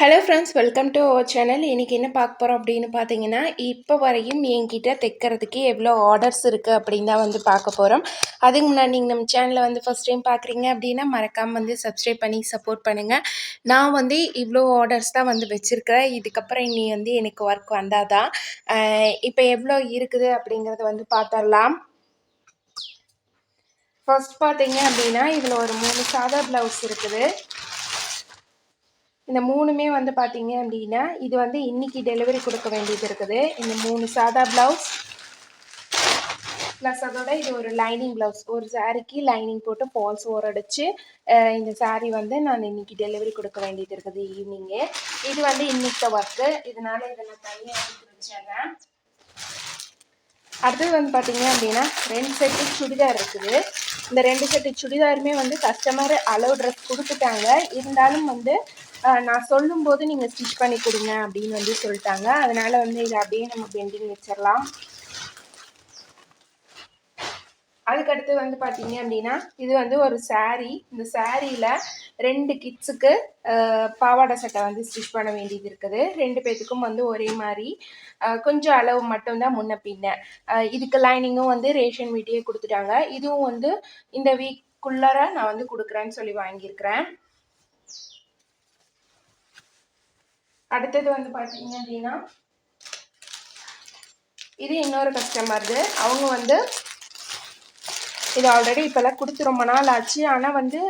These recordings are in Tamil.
Hello friends welcome to our channel இன்றைக்கி என்ன பார்க்க போகிறோம் அப்படின்னு பார்த்தீங்கன்னா இப்போ வரையும் என்கிட்ட தைக்கிறதுக்கு எவ்வளோ ஆர்டர்ஸ் இருக்குது அப்படின்னு தான் வந்து பார்க்க போகிறோம் அதுக்கு முன்னாடி நீங்கள் நம்ம சேனலை வந்து ஃபஸ்ட் டைம் பார்க்குறீங்க அப்படின்னா மறக்காமல் வந்து சப்ஸ்கிரைப் பண்ணி சப்போர்ட் பண்ணுங்கள் நான் வந்து இவ்வளோ ஆர்டர்ஸ் தான் வந்து வச்சுருக்கிறேன். இதுக்கப்புறம் இனி வந்து எனக்கு ஒர்க் வந்தால் தான் இப்போ எவ்வளோ இருக்குது அப்படிங்கிறத வந்து பார்த்துடலாம் ஃபர்ஸ்ட் பார்த்தீங்க அப்படின்னா இதில் ஒரு மூணு சாதா ப்ளவுஸ் இருக்குது. இந்த மூணுமே வந்து பார்த்தீங்க அப்படின்னா இது வந்து இன்றைக்கி டெலிவரி கொடுக்க வேண்டியது இருக்குது. இந்த மூணு சாதா ப்ளவுஸ் ப்ளஸ் அதோட இது ஒரு லைனிங் ப்ளவுஸ் ஒரு சாரிக்கு லைனிங் போட்டு ஃபால்ஸ் ஓரடிச்சு இந்த சாரீ வந்து நான் இன்னைக்கு டெலிவரி கொடுக்க வேண்டியது இருக்குது ஈவினிங்கு இது வந்து இன்னைக்கு ஒர்க்கு இதனால இதை நான் தனியாக எடுத்து வச்சிடுறேன். அடுத்தது வந்து பார்த்தீங்க அப்படின்னா ரெண்டு செட்டு சுடிதார் இருக்குது. இந்த ரெண்டு செட்டு சுடிதாருமே வந்து கஸ்டமர் அளவு ட்ரெஸ் கொடுத்துட்டாங்க. இருந்தாலும் வந்து நான் சொல்லும்போது நீங்கள் ஸ்டிச் பண்ணி கொடுங்க அப்படின்னு வந்து சொல்லிட்டாங்க. அதனால் வந்து இதை அப்படியே நம்ம பெண்டிங் வச்சிடலாம். அதுக்கடுத்து வந்து பார்த்தீங்க அப்படின்னா இது வந்து ஒரு சாரீ இந்த சாரியில் ரெண்டு கிட்ஸுக்கு பாவாடை சட்டை வந்து ஸ்டிச் பண்ண வேண்டியது இருக்குது. ரெண்டு பேர்த்துக்கும் வந்து ஒரே மாதிரி. கொஞ்சம் அளவு மட்டும்தான் முன்ன பின்ன. இதுக்கு லைனிங்கும் வந்து ரேஷன் வீட்டையே கொடுத்துட்டாங்க. இதுவும் வந்து இந்த வீக்குள்ளார நான் வந்து கொடுக்குறேன்னு சொல்லி வாங்கியிருக்கிறேன். அடுத்தது வந்து பார்த்தீங்க அப்படின்னா இது இன்னொரு கஸ்டமர்து அவங்க வந்து இது ஆல்ரெடி இப்போல்லாம் கொடுத்து ரொம்ப நாள் ஆச்சு. ஆனால் வந்து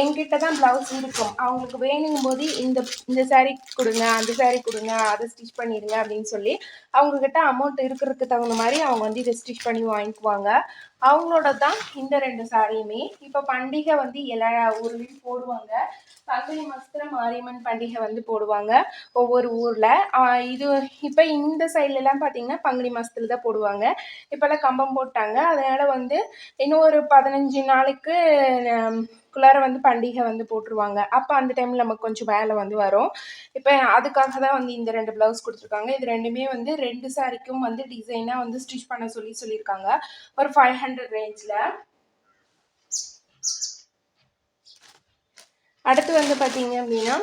என்கிட்ட தான் ப்ளவுஸ் இருக்கும். அவங்களுக்கு வேணுங்கும் போது இந்த இந்த சேரீ கொடுங்க அந்த சாரீ கொடுங்க அதை ஸ்டிச் பண்ணிடுங்க அப்படின்னு சொல்லி அவங்கக்கிட்ட அமௌண்ட் இருக்கிறதுக்கு தகுந்த மாதிரி அவங்க வந்து இதை ஸ்டிச் பண்ணி வாங்கிக்குவாங்க. அவங்களோட தான் இந்த ரெண்டு சாரியுமே இப்போ பண்டிகை வந்து எல்லா ஊர்லேயும் போடுவாங்க. பங்குனி மாதத்துல மாரியம்மன் பண்டிகை வந்து போடுவாங்க ஒவ்வொரு ஊரில். இது இப்போ இந்த சைட்லலாம் பார்த்தீங்கன்னா பங்குனி மாதத்துல தான் போடுவாங்க. இப்போல்லாம் கம்பம் போட்டாங்க. அதனால் வந்து இன்னும் ஒரு பதினஞ்சு நாளைக்கு குள்ளார வந்து பண்டிகை வந்து போட்டுருவாங்க. அப்போ அந்த டைமில் நமக்கு கொஞ்சம் வேலை வந்து வரும். இப்போ அதுக்காக தான் வந்து இந்த ரெண்டு ப்ளவுஸ் கொடுத்துருக்காங்க. இது ரெண்டுமே வந்து ரெண்டு சாரிக்கும் வந்து டிசைனாக வந்து ஸ்டிச் பண்ண சொல்லி சொல்லியிருக்காங்க. ஒரு ஃபைவ் ஹண்ட்ரட் ரேஞ்சில் அடுத்து வந்து பார்த்தீங்க அப்படின்னா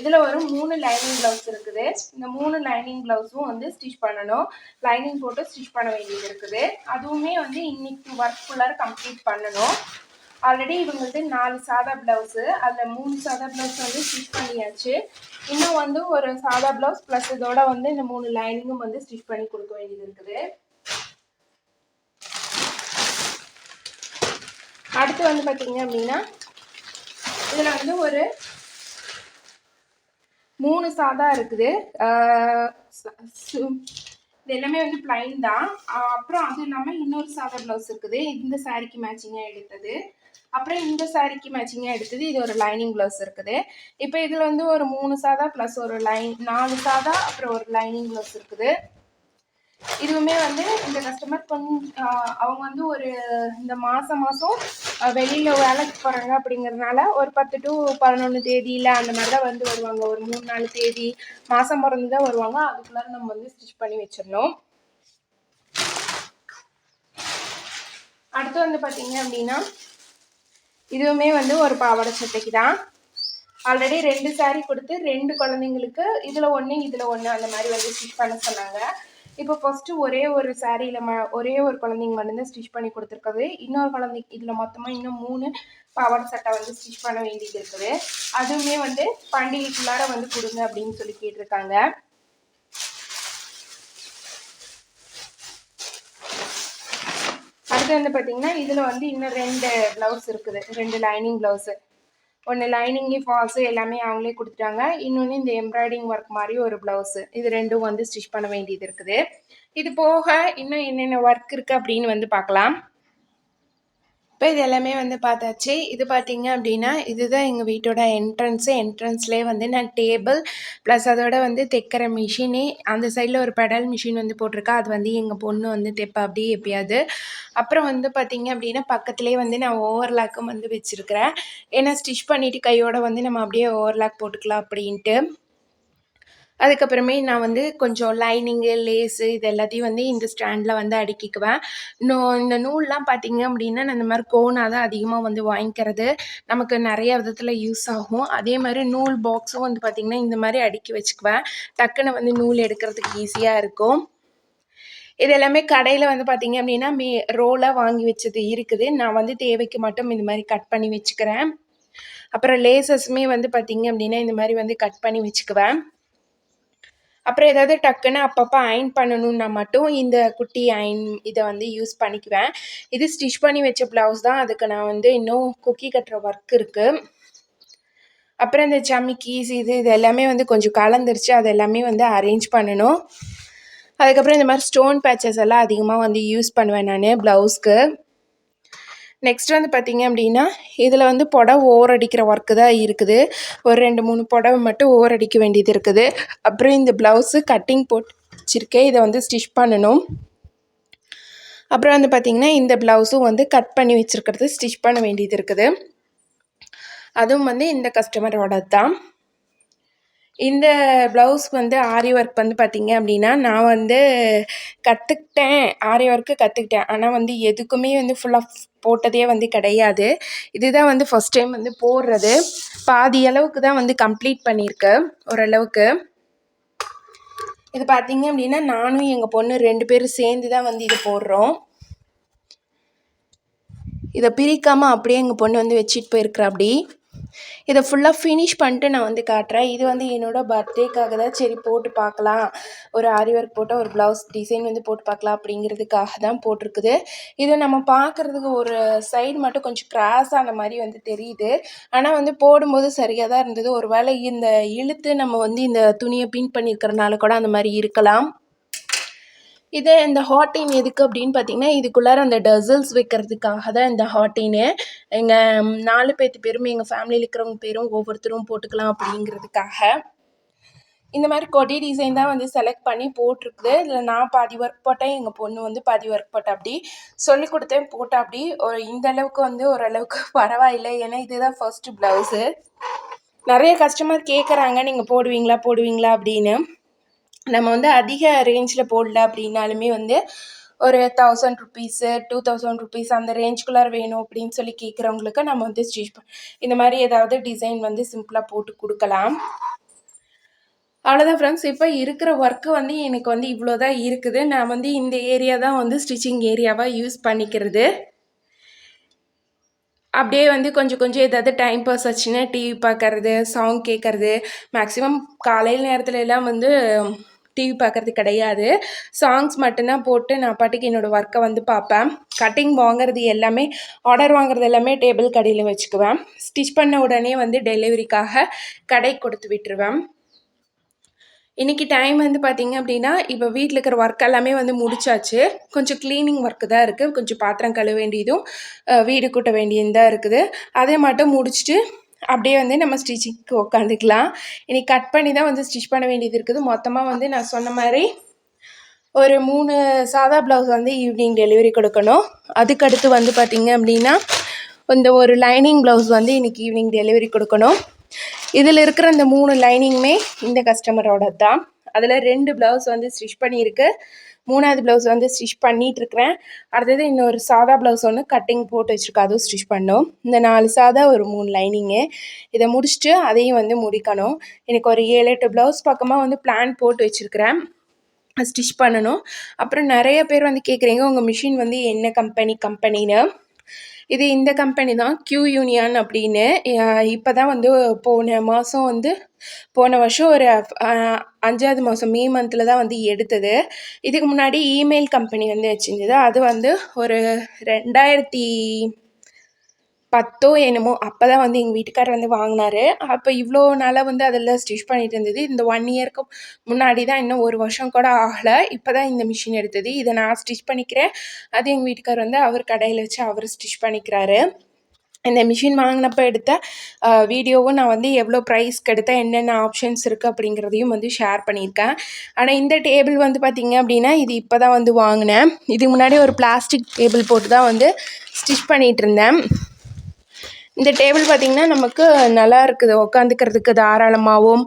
இதில் ஒரு மூணு லைனிங் ப்ளவுஸ் இருக்குது. இந்த மூணு லைனிங் ப்ளவுஸும் வந்து ஸ்டிச் பண்ணணும். லைனிங் போட்டு ஸ்டிச் பண்ண வேண்டியது இருக்குது. அதுவுமே வந்து இன்னைக்கு ஒர்க் ஃபுல்லாக கம்ப்ளீட் பண்ணணும். ஆல்ரெடி இவங்களுக்கு நாலு சாதா ப்ளவுஸு அதில் மூணு சாதா ப்ளவுஸ் வந்து ஸ்டிச் பண்ணியாச்சு. இன்னும் வந்து ஒரு சாதா ப்ளவுஸ் ப்ளஸ் இதோட வந்து இந்த மூணு லைனிங்கும் வந்து ஸ்டிச் பண்ணி கொடுக்க வேண்டியது இருக்குது. அடுத்து வந்து பார்த்தீங்க அப்படின்னா இதில் வந்து ஒரு மூணு சாதா இருக்குது. இது எல்லாமே வந்து பிளைன் தான். அப்புறம் அது இல்லாமல் இன்னொரு சாதா ப்ளவுஸ் இருக்குது. இந்த சாரீக்கு மேட்சிங்காக எடுத்தது. அப்புறம் இந்த சாரீக்கு மேட்சிங்காக எடுத்தது. இது ஒரு லைனிங் ப்ளவுஸ் இருக்குது. இப்போ இதில் வந்து ஒரு மூணு சாதா ப்ளஸ் ஒரு லைன் நாலு சாதா அப்புறம் ஒரு லைனிங் ப்ளவுஸ் இருக்குது. இதுவுமே வந்து இந்த கஸ்டமர் கொஞ்சம் அவங்க வந்து ஒரு இந்த மாதம் மாதம் வெளியில் வேலைக்கு போகிறாங்க அப்படிங்கிறதுனால ஒரு பத்து டு பதினொன்று தேதியில் அந்த மாதிரி தான் வந்து வருவாங்க. ஒரு மூணு நாலு தேதி மாதம் பிறந்து தான் வருவாங்க. அதுக்குள்ளார நம்ம வந்து ஸ்டிச் பண்ணி வச்சிடணும். அடுத்து வந்து பார்த்தீங்க அப்படின்னா இதுவுமே வந்து ஒரு பாவாடை சட்டைக்கு தான் ஆல்ரெடி ரெண்டு சாரீ கொடுத்து ரெண்டு குழந்தைங்களுக்கு இதில் ஒன்று இதில் ஒன்று அந்த மாதிரி வந்து ஸ்டிச் பண்ண சொன்னாங்க. இப்போ ஃபஸ்ட்டு ஒரே ஒரு சாரியில் ம ஒரே ஒரு குழந்தைங்க வந்து ஸ்டிச் பண்ணி கொடுத்துருக்குது. இன்னொரு குழந்தைக்கு இதில் மொத்தமாக இன்னும் மூணு பவர் சட்டை வந்து ஸ்டிச் பண்ண வேண்டியது இருக்குது. அதுவுமே வந்து பண்டிகைக்குள்ளார வந்து கொடுங்க அப்படின்னு சொல்லி கேட்டிருக்காங்க. அடுத்து வந்து பார்த்தீங்கன்னா இதில் வந்து இன்னும் ரெண்டு ப்ளவுஸ் இருக்குது. ரெண்டு லைனிங் ப்ளவுஸு ஒன்று லைனிங்கு ஃபால்ஸு எல்லாமே அவங்களே கொடுத்துட்டாங்க. இன்னொன்று இந்த எம்ப்ராய்டிங் ஒர்க் மாதிரி ஒரு ப்ளவுஸு இது ரெண்டும் வந்து ஸ்டிச் பண்ண வேண்டியது இருக்குது. இது போக இன்னும் என்னென்ன ஒர்க் இருக்குது அப்படின்னு வந்து பார்க்கலாம். இப்போ இது எல்லாமே வந்து பார்த்தாச்சு. இது பார்த்தீங்க அப்படின்னா இதுதான் எங்கள் வீட்டோட என்ட்ரன்ஸு என்ட்ரன்ஸ்லேயே வந்து நான் டேபிள் ப்ளஸ் அதோட வந்து தைக்கிற மிஷினே அந்த சைடில் ஒரு பெடல் மிஷின் வந்து போட்டிருக்கா. அது வந்து எங்கள் பொண்ணு வந்து தைப்பா அப்படியே எப்பயாவது. அப்புறம் வந்து பார்த்தீங்க அப்படின்னா பக்கத்துலேயே வந்து நான் ஓவர்லாக்கும் வந்து வச்சுருக்கிறேன். ஏன்னா ஸ்டிச் பண்ணிவிட்டு கையோட வந்து நம்ம அப்படியே ஓவர்லாக் போட்டுக்கலாம் அப்படின்ட்டு. அதுக்கப்புறமே நான் வந்து கொஞ்சம் லைனிங்கு லேஸு இது எல்லாத்தையும் வந்து இந்த ஸ்டாண்டில் வந்து அடுக்கிக்குவேன். நூ இந்த நூல்லாம் பார்த்தீங்க அப்படின்னா நான் இந்த மாதிரி கோனாக தான் அதிகமாக வந்து வாங்கிக்கிறது. நமக்கு நிறைய விதத்தில் யூஸ் ஆகும். அதே மாதிரி நூல் பாக்ஸும் வந்து பார்த்திங்கன்னா இந்த மாதிரி அடுக்கி வச்சுக்குவேன். டக்குன்னு வந்து நூல் எடுக்கிறதுக்கு ஈஸியாக இருக்கும். இது எல்லாமே கடையில் வந்து பார்த்தீங்க அப்படின்னா மே ரோலாக வாங்கி வச்சது இருக்குது. நான் வந்து தேவைக்கு மட்டும் இந்த மாதிரி கட் பண்ணி வச்சுக்கிறேன். அப்புறம் லேசஸுமே வந்து பார்த்தீங்க அப்படின்னா இந்த மாதிரி வந்து கட் பண்ணி வச்சுக்குவேன். அப்புறம் ஏதாவது டக்குன்னு அப்பப்போ அயன் பண்ணணுன்னா மட்டும் இந்த குட்டி அயன் இதை வந்து யூஸ் பண்ணிக்குவேன். இது ஸ்டிச் பண்ணி வச்ச ப்ளவுஸ் தான். அதுக்கு நான் வந்து இன்னும் குக்கி கட்டுற ஒர்க் இருக்குது அப்புறம் இந்த சமிக்கீஸ் இது இது எல்லாமே வந்து கொஞ்சம் கலந்துருச்சு. அது எல்லாமே வந்து அரேஞ்ச் பண்ணணும். அதுக்கப்புறம் இந்த மாதிரி ஸ்டோன் பேச்சஸ் எல்லாம் அதிகமாக வந்து யூஸ் பண்ணுவேன் நான் ப்ளவுஸ்க்கு நெக்ஸ்ட் வந்து பார்த்திங்க அப்படின்னா இதில் வந்து புடவை ஓர் அடிக்கிற ஒர்க்கு தான் இருக்குது. ஒரு ரெண்டு மூணு புடவை மட்டும் ஓர் அடிக்க வேண்டியது இருக்குது. அப்புறம் இந்த ப்ளவுஸு கட்டிங் போட்டு வச்சுருக்கேன். இதை வந்து ஸ்டிச் பண்ணணும். அப்புறம் வந்து பார்த்திங்கன்னா இந்த ப்ளவுஸும் வந்து கட் பண்ணி வச்சுருக்கிறது ஸ்டிச் பண்ண வேண்டியது இருக்குது. அதுவும் வந்து இந்த கஸ்டமரோட தான் இந்த ப்ளவுஸ் வந்து ஆரி ஒர்க் வந்து பார்த்திங்க அப்படின்னா நான் வந்து கற்றுக்கிட்டேன் ஆரி ஒர்க்கு கற்றுக்கிட்டேன் ஆனால் வந்து எதுக்குமே வந்து ஃபுல்லாக போட்டதே வந்து கிடையாது. இதுதான் வந்து ஃபஸ்ட் டைம் வந்து போடுறது. பாதி அளவுக்கு தான் வந்து கம்ப்ளீட் பண்ணியிருக்கேன் ஓரளவுக்கு. இது பார்த்திங்க அப்படின்னா நானும் எங்கள் பொண்ணு ரெண்டு பேரும் சேர்ந்து தான் வந்து இது போடுறோம். இதை பிரிக்காமல் அப்படியே எங்கள் பொண்ணு வந்து வச்சுட்டு போயிருக்கிறா அப்படி. இதை ஃபுல்லாக ஃபினிஷ் பண்ணிட்டு நான் வந்து காட்டுறேன். இது வந்து என்னோடய பர்த்டேக்காக தான். சரி போட்டு பார்க்கலாம். ஒரு ஆரி ஒர்க் போட்டால் ஒரு ப்ளவுஸ் டிசைன் வந்து போட்டு பார்க்கலாம் அப்படிங்கிறதுக்காக தான் போட்டிருக்குது. இதை நம்ம பார்க்குறதுக்கு ஒரு சைடு மட்டும் கொஞ்சம் கிராஸ் ஆன மாதிரி வந்து தெரியுது. ஆனால் வந்து போடும்போது சரியாக தான் இருந்தது. ஒரு வேளை இந்த இழுத்து நம்ம வந்து இந்த துணியை பின் பண்ணியிருக்கிறனால கூட அந்த மாதிரி இருக்கலாம். இது இந்த ஹாட்டின் எதுக்கு அப்படின்னு பார்த்தீங்கன்னா இதுக்குள்ளார அந்த டசல்ஸ் வைக்கிறதுக்காக தான் இந்த ஹாட்டின்னு எங்கள் நாலு பேர்த்து பேரும் எங்கள் ஃபேமிலியில் இருக்கிறவங்க பேரும் ஒவ்வொருத்தரும் போட்டுக்கலாம் அப்படிங்கிறதுக்காக. இந்த மாதிரி கொடி டிசைன் தான் வந்து செலக்ட் பண்ணி போட்டிருக்குது. இதில் நான் பாதி ஒர்க் போட்டேன் எங்கள் பொண்ணு வந்து பாதி ஒர்க் போட்டா அப்படி. சொல்லி கொடுத்தேன் போட்டா அப்படி. ஒரு இந்த அளவுக்கு வந்து ஓரளவுக்கு பரவாயில்லை. ஏன்னா இதுதான் ஃபர்ஸ்ட்டு ப்ளவுஸு நிறைய கஸ்டமர் கேட்குறாங்க நீங்கள் போடுவீங்களா போடுவீங்களா? அப்படின்னு. நம்ம வந்து அதிக ரேஞ்சில் போடல அப்படின்னாலுமே வந்து ஒரு thousand rupees two thousand rupees அந்த ரேஞ்சுக்குள்ளார வேணும் அப்படின்னு சொல்லி கேட்குறவங்களுக்கு நம்ம வந்து ஸ்டிச் இந்த மாதிரி ஏதாவது டிசைன் வந்து சிம்பிளாக போட்டு கொடுக்கலாம். அவ்வளோதான் ஃப்ரெண்ட்ஸ் இப்போ இருக்கிற ஒர்க்கு வந்து எனக்கு வந்து இவ்வளோ தான் இருக்குது. நான் வந்து இந்த ஏரியா தான் வந்து ஸ்டிச்சிங் ஏரியாவாக யூஸ் பண்ணிக்கிறது. அப்படியே வந்து கொஞ்சம் கொஞ்சம் ஏதாவது டைம் பாஸ் ஆச்சுன்னா டிவி பார்க்கறது சாங் கேட்குறது மேக்ஸிமம் காலையில் நேரத்துல எல்லாம் வந்து டிவி பார்க்குறது கிடையாது. சாங்ஸ் மட்டும்தான் போட்டு நான் பாட்டுக்கு என்னோடய ஒர்க்கை வந்து பார்ப்பேன். கட்டிங் வாங்குறது எல்லாமே ஆர்டர் வாங்குறது எல்லாமே டேபிள் கடையில் வச்சுக்குவேன். ஸ்டிச் பண்ண உடனே வந்து டெலிவரிக்காக கடை கொடுத்து விட்டுருவேன். இன்றைக்கி டைம் வந்து பார்த்திங்க அப்படின்னா இப்போ வீட்டில் இருக்கிற ஒர்க் எல்லாமே வந்து முடிச்சாச்சு. கொஞ்சம் க்ளீனிங் ஒர்க்கு தான் இருக்குது கொஞ்சம் பாத்திரம் கழுவ வேண்டியதும் வீடு கூட்ட வேண்டியதும் தான் இருக்குது. அதை மட்டும் முடிச்சுட்டு அப்படியே வந்து நம்ம ஸ்டிச்சிங்க்கு உட்காந்துக்கலாம் இனி கட் பண்ணி தான் வந்து ஸ்டிச் பண்ண வேண்டியது இருக்குது. மொத்தமாக வந்து நான் சொன்ன மாதிரி ஒரு மூணு சாதா ப்ளவுஸ் வந்து ஈவினிங் டெலிவரி கொடுக்கணும். அதுக்கடுத்து வந்து பார்த்திங்க அப்படின்னா இந்த ஒரு லைனிங் ப்ளவுஸ் வந்து இன்றைக்கி ஈவினிங் டெலிவரி கொடுக்கணும். இதில் இருக்கிற இந்த மூணு லைனிங்குமே இந்த கஸ்டமரோட தான் அதில் ரெண்டு ப்ளவுஸ் வந்து ஸ்டிச் பண்ணியிருக்கு. மூணாவது ப்ளவுஸ் வந்து ஸ்டிச் பண்ணிகிட்ருக்கிறேன் அடுத்தது இன்னொரு சாதா ப்ளவுஸ் ஒன்று கட்டிங் போட்டு வச்சுருக்கேன். அதுவும் ஸ்டிச் பண்ணோம். இந்த நாலு சாதா ஒரு மூணு லைனிங்கு இதை முடிச்சுட்டு அதையும் வந்து முடிக்கணும். எனக்கு ஒரு ஏழு எட்டு ப்ளவுஸ் பக்கமாக வந்து பிளான் போட்டு வச்சுருக்கிறேன். ஸ்டிச் பண்ணணும். அப்புறம் நிறைய பேர் வந்து கேட்குறீங்க உங்கள் மிஷின் வந்து என்ன கம்பெனி கம்பெனின்னு இது இந்த கம்பெனி தான் க்யூ யூனியன் அப்படின்னு. இப்போ தான் வந்து போன மாதம் வந்து போன வருஷம் ஒரு அஞ்சாவது மாதம் மே மந்தில் தான் வந்து எடுத்தது. இதுக்கு முன்னாடி இமெயில் கம்பெனி வந்து வச்சுருந்தது. அது வந்து ஒரு ரெண்டாயிரத்தி பத்தோ என்னமோ அப்போ தான் வந்து எங்கள் வீட்டுக்காரர் வந்து வாங்கினாரு. அப்போ இவ்வளோ நாளாக வந்து அதில் ஸ்டிச் பண்ணிட்டு இருந்தது. இந்த ஒன் இயர்க்கு முன்னாடி தான் இன்னும் ஒரு வருஷம் கூட ஆகலை. இப்போ தான் இந்த மிஷின் எடுத்தது. இதை நான் ஸ்டிச் பண்ணிக்கிறேன். அது எங்கள் வீட்டுக்கார் வந்து அவர் கடையில் வச்சு அவர் ஸ்டிச் பண்ணிக்கிறாரு. இந்த மிஷின் வாங்கினப்போ எடுத்த வீடியோவும் நான் வந்து எவ்வளோ ப்ரைஸ்க்கு எடுத்தால் என்னென்ன ஆப்ஷன்ஸ் இருக்குது அப்படிங்கிறதையும் வந்து ஷேர் பண்ணியிருக்கேன். ஆனால் இந்த டேபிள் வந்து பார்த்திங்க அப்படின்னா இது இப்போ தான் வந்து வாங்கினேன். இதுக்கு முன்னாடி ஒரு பிளாஸ்டிக் டேபிள் போட்டு தான் வந்து ஸ்டிச் பண்ணிகிட்டு இருந்தேன். இந்த டேபிள் பார்த்திங்கன்னா நமக்கு நல்லா இருக்குது. உட்காந்துக்கிறதுக்கு தாராளமாகவும்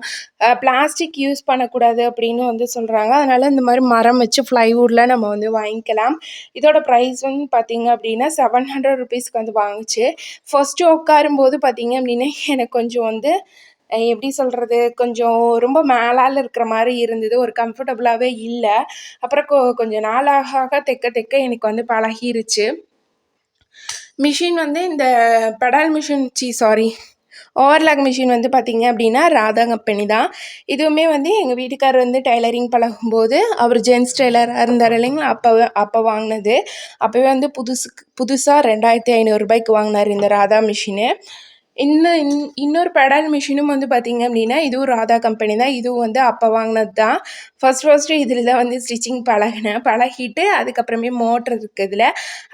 பிளாஸ்டிக் யூஸ் பண்ணக்கூடாது அப்படின்னு வந்து சொல்கிறாங்க அதனால் இந்த மாதிரி மரம் வச்சு ஃப்ளைவுட்டில் நம்ம வந்து வாங்கிக்கலாம். இதோட ப்ரைஸ் வந்து பார்த்திங்க அப்படின்னா செவன் ஹண்ட்ரட் ருபீஸ்க்கு வந்து வாங்குச்சு. ஃபஸ்ட்டு உட்காரும்போது பார்த்திங்க அப்படின்னா எனக்கு கொஞ்சம் வந்து எப்படி சொல்கிறது கொஞ்சம் ரொம்ப மேலால் இருக்கிற மாதிரி இருந்தது. ஒரு கம்ஃபர்டபுளாகவே இல்லை. அப்புறம் கொ கொஞ்சம் நாளாக தெக்க தெக்க எனக்கு வந்து பழகிருச்சு. மிஷின் வந்து இந்த பெடால் மிஷின் சி சாரி ஓவர்லாக் மிஷின் வந்து பார்த்திங்க அப்படின்னா ராதா கம்பெனி தான். இதுவுமே வந்து எங்கள் வீட்டுக்காரர் வந்து டைலரிங் பழகும்போது அவர் ஜென்ஸ் டெய்லராக இருந்தார் இல்லைங்களா? அப்போ அப்போ வாங்கினது. அப்போவே வந்து புதுசு புதுசாக ரெண்டாயிரத்தி ஐநூறுரூபாய்க்கு வாங்கினார் இந்த ராதா மிஷினு. இன்னும் இன் இன்னொரு பெடல் மிஷினும் வந்து பார்த்திங்க அப்படின்னா இதுவும் ராதா கம்பெனி தான். இதுவும் வந்து அப்போ வாங்கினது தான். ஃபஸ்ட் ஃபஸ்ட்டு இதில் தான் வந்து ஸ்டிச்சிங் பழகினேன். பழகிட்டு அதுக்கப்புறமே மோட்ரு இருக்குது இதில்.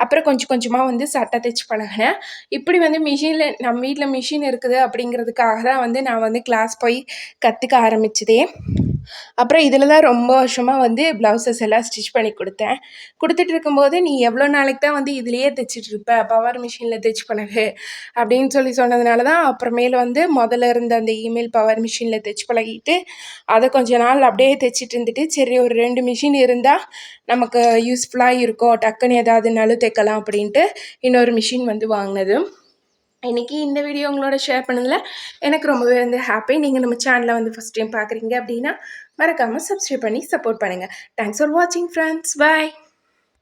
அப்புறம் கொஞ்சம் கொஞ்சமாக வந்து சட்டை தைச்சு பழகினேன். இப்படி வந்து மிஷினில் நம்ம வீட்டில் மிஷின் இருக்குது அப்படிங்கிறதுக்காக தான் வந்து நான் வந்து கிளாஸ் போய் கற்றுக்க ஆரம்பிச்சதே. அப்புறம் இதில் தான் ரொம்ப வருஷமாக வந்து ப்ளவுசஸ் எல்லாம் ஸ்டிச் பண்ணி கொடுத்தேன். கொடுத்துட்டு இருக்கும்போது நீ எவ்வளோ நாளைக்கு தான் வந்து இதுலேயே தைச்சிட்டு இருப்ப? பவர் மிஷினில் தைச்சு பழகு. அப்படின்னு சொல்லி சொன்னதுனால தான் அப்புறமேல வந்து முதல்ல இருந்த அந்த இமெயில் பவர் மிஷினில் தைச்சு பழகிட்டு அதை கொஞ்ச நாள் அப்படியே தைச்சிட்டு இருந்துட்டு சரி ஒரு ரெண்டு மிஷின் இருந்தால் நமக்கு யூஸ்ஃபுல்லாக இருக்கும் டக்குன்னு ஏதாவதுனாலும் தைக்கலாம் அப்படின்ட்டு இன்னொரு மிஷின் வந்து வாங்கினது இன்றைக்கி இந்த வீடியோ உங்களோட ஷேர் பண்ணதில் எனக்கு ரொம்பவே வந்து ஹாப்பி நீங்கள் நம்ம சேனலை வந்து ஃபஸ்ட் டைம் பார்க்குறீங்க அப்படின்னா மறக்காமல் சப்ஸ்கிரைப் பண்ணி சப்போர்ட் பண்ணுங்கள் தேங்க்ஸ் ஃபார் வாட்சிங் ஃப்ரெண்ட்ஸ் பாய்